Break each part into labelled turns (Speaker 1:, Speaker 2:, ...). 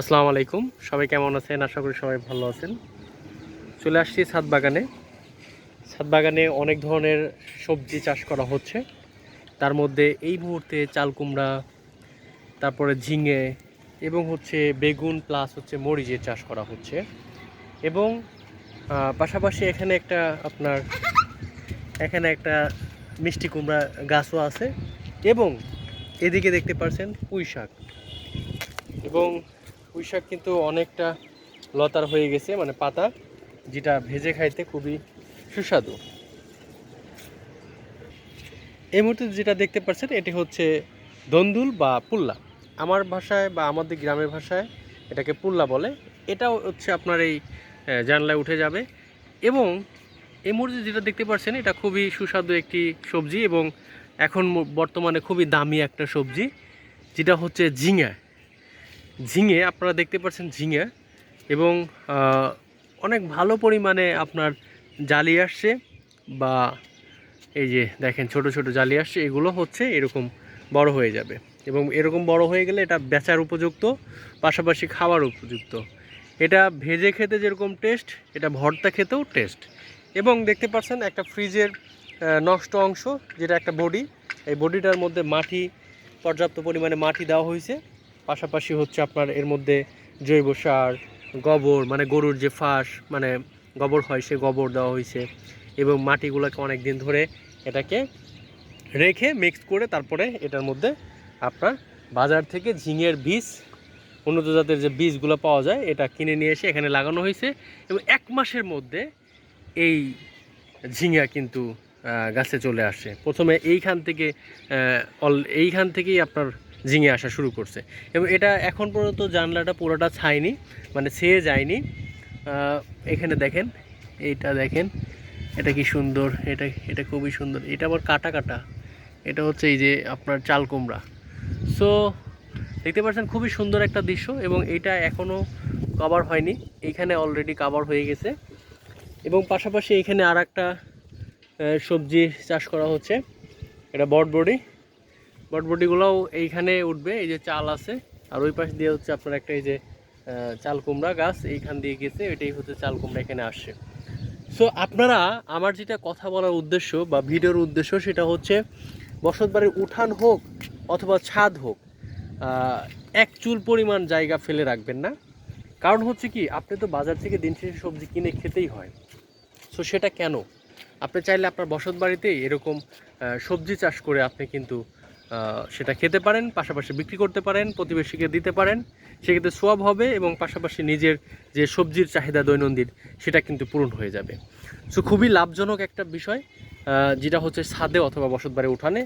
Speaker 1: আসসালামু আলাইকুম। সবাই কেমন আছেন? আশা করি সবাই ভালো আছেন। চলে আসছি ছাদ বাগানে। ছাদ বাগানে অনেক ধরনের সবজি চাষ করা হচ্ছে। তার মধ্যে এই মুহূর্তে চাল কুমড়া, তারপরে ঝিঙে এবং হচ্ছে বেগুন প্লাস হচ্ছে মরিচের চাষ করা হচ্ছে। এবং পাশাপাশি এখানে একটা আপনার, এখানে একটা মিষ্টি কুমড়া গাছও আছে। এবং এদিকে দেখতে পাচ্ছেন পুঁই শাক। এবং পুঁই শাক কিন্তু অনেকটা লতার হয়ে গেছে মানে পাতা, যেটা ভেজে খাইতে খুবই সুস্বাদু। এই মুহূর্তে যেটা দেখতে পাচ্ছেন, এটি হচ্ছে দন্দুল বা পুল্লা। আমার ভাষায় বা আমাদের গ্রামের ভাষায় এটাকে পুল্লা বলে। এটাও হচ্ছে আপনার এই জানলায় উঠে যাবে। এবং এই মুহূর্তে যেটা দেখতে পাচ্ছেন, এটা খুবই সুস্বাদু একটি সবজি এবং এখন বর্তমানে খুবই দামি একটা সবজি, যেটা হচ্ছে ঝিঙা। ঝিঙে, আপনারা দেখতে পাচ্ছেন ঝিঙে এবং অনেক ভালো পরিমাণে আপনার জালি আসছে বা এই যে দেখেন ছোট ছোট জালি আসছে, এগুলো হচ্ছে এরকম বড় হয়ে যাবে এবং এরকম বড় হয়ে গেলে এটা বেচার উপযুক্ত, পাশাপাশি খাওয়ার উপযুক্ত। এটা ভেজে খেতে যেরকম টেস্ট এটা ভর্তা খেতেও টেস্ট এবং দেখতে পাচ্ছেন একটা ফ্রিজের নষ্ট অংশ, যেটা একটা বডি, এই বডিটার মধ্যে মাটি, পর্যাপ্ত পরিমাণে মাটি দেওয়া হয়েছে। পাশাপাশি হচ্ছে আপনার এর মধ্যে জৈব সার, গোবর মানে গরুর যে ফাঁস মানে গোবর হয় সে গোবর দেওয়া হয়েছে এবং মাটিগুলোকে অনেক দিন ধরে এটাকে রেখে মিক্স করে তারপরে এটার মধ্যে আপনার বাজার থেকে ঝিঙের বীজ, উন্নত জাতের যে বীজগুলো পাওয়া যায়, এটা কিনে নিয়ে এসে এখানে লাগানো হয়েছে এবং এক মাসের মধ্যে এই ঝিঙা কিন্তু গাছে চলে আসে। প্রথমে এইখান থেকে অল- এইখান থেকেই আপনার ঝিঙে আসা শুরু করছে। এবং এটা এখন পর্যন্ত জানলাটা পুরোটা ছায়নি মানে ছেয়ে যায়নি। এখানে দেখেন, এইটা দেখেন, এটা কি সুন্দর, এটা এটা খুবই সুন্দর। এটা আবার কাটা কাটা, এটা হচ্ছে এই যে আপনার চাল কুমড়া। সো দেখতে পাচ্ছেন খুবই সুন্দর একটা দৃশ্য এবং এটা এখনও কভার হয়নি এইখানে অলরেডি কভার হয়ে গেছে। এবং পাশাপাশি এখানে আর একটা সবজি চাষ করা হচ্ছে, এটা বটবডি। বটবডিগুলোও এইখানে উঠবে, এই যে চাল আছে। আর ওই পাশ দিয়ে হচ্ছে আপনার একটা এই যে চাল কুমড়া গাছ, এইখান দিয়ে গেছে, এটাই হচ্ছে চাল কুমড়া এখানে আসছে। সো আপনারা, আমার যেটা কথা বলার উদ্দেশ্য বা ভিডিওর উদ্দেশ্য সেটা হচ্ছে বসত বাড়ির উঠান হোক অথবা ছাদ হোক এক চুল পরিমাণ জায়গা ফেলে রাখবেন না। কারণ হচ্ছে কি, আপনি তো বাজার থেকে দিন শেষে সবজি কিনে খেতেই হয়। সো সেটা কেন? আপনি চাইলে আপনার বসত বাড়িতেই এরকম সবজি চাষ করে আপনি কিন্তু সেটা খেতে পারেন, পাশাপাশি বিক্রি করতে পারেন, প্রতিবেশীকে দিতে পারেন। সেক্ষেত্রে সোয়াব হবে এবং পাশাপাশি নিজের যে সবজির চাহিদা দৈনন্দিন, সেটা কিন্তু পূরণ হয়ে যাবে। সো খুবই লাভজনক একটা বিষয় যেটা হচ্ছে ছাদে অথবা বসত বাড়ি উঠানে।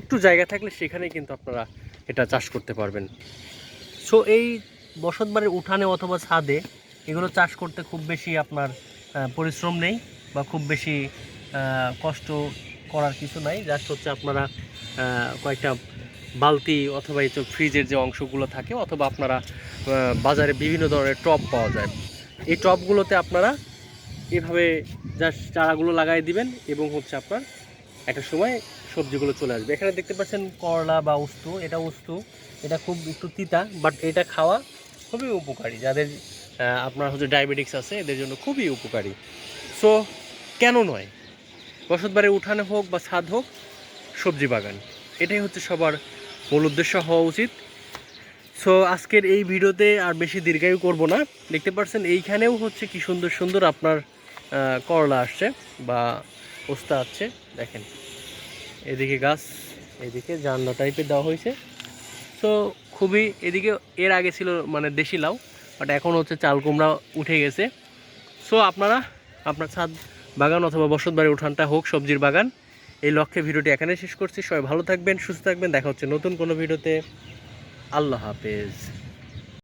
Speaker 1: একটু জায়গা থাকলে সেখানেই কিন্তু আপনারা এটা চাষ করতে পারবেন। সো এই বসত বাড়ির উঠানে অথবা ছাদে এগুলো চাষ করতে খুব বেশি আপনার পরিশ্রম নেই বা খুব বেশি কষ্ট করার কিছু নাই। জাস্ট হচ্ছে আপনারা কয়েকটা বালতি অথবা এই যে ফ্রিজের যে অংশগুলো থাকে অথবা আপনারা বাজারে বিভিন্ন ধরনের টব পাওয়া যায়। এই টবগুলোতে আপনারা এভাবে জাস্ট চারাগুলো লাগাই দিবেন এবং হচ্ছে আপনার একটা সময় সবজিগুলো চলে আসবে। এখানে দেখতে পাচ্ছেন করলা বা উস্তু, এটা উস্তু, এটা খুব একটু তিতা বাট এটা খাওয়া খুবই উপকারী। যাদের আপনার হচ্ছে ডায়াবেটিক্স আছে, এদের জন্য খুবই উপকারী। সো কেন নয়? বসত বাড়ির উঠানে হোক বা ছাদ হোক সবজি বাগান। এটাই হচ্ছে সবার মূল উদ্দেশ্য হওয়া উচিত। সো আজকের এই ভিডিওতে আর বেশি দীর্ঘায়ু করব না। দেখতে পাচ্ছেন এইখানেও হচ্ছে কি সুন্দর সুন্দর আপনার করলা আসছে বা পোস্তা আসছে দেখেন, এদিকে গাছ, এদিকে জানলা টাইপের দেওয়া হয়েছে। তো খুবই এদিকে, এর আগে ছিল মানে দেশি লাউ বাট এখন হচ্ছে চাল কুমড়া উঠে গেছে। সো আপনারা আপনার ছাদ বাগান অথবা বসত বাড়ির উঠানটা হোক, সবজির বাগান এই লক্ষ্যে ভিডিওটি এখানে শেষ করছি। সবাই ভালো থাকবেন, সুস্থ থাকবেন। দেখা হচ্ছে নতুন কোনো ভিডিওতে। আল্লাহ হাফেজ।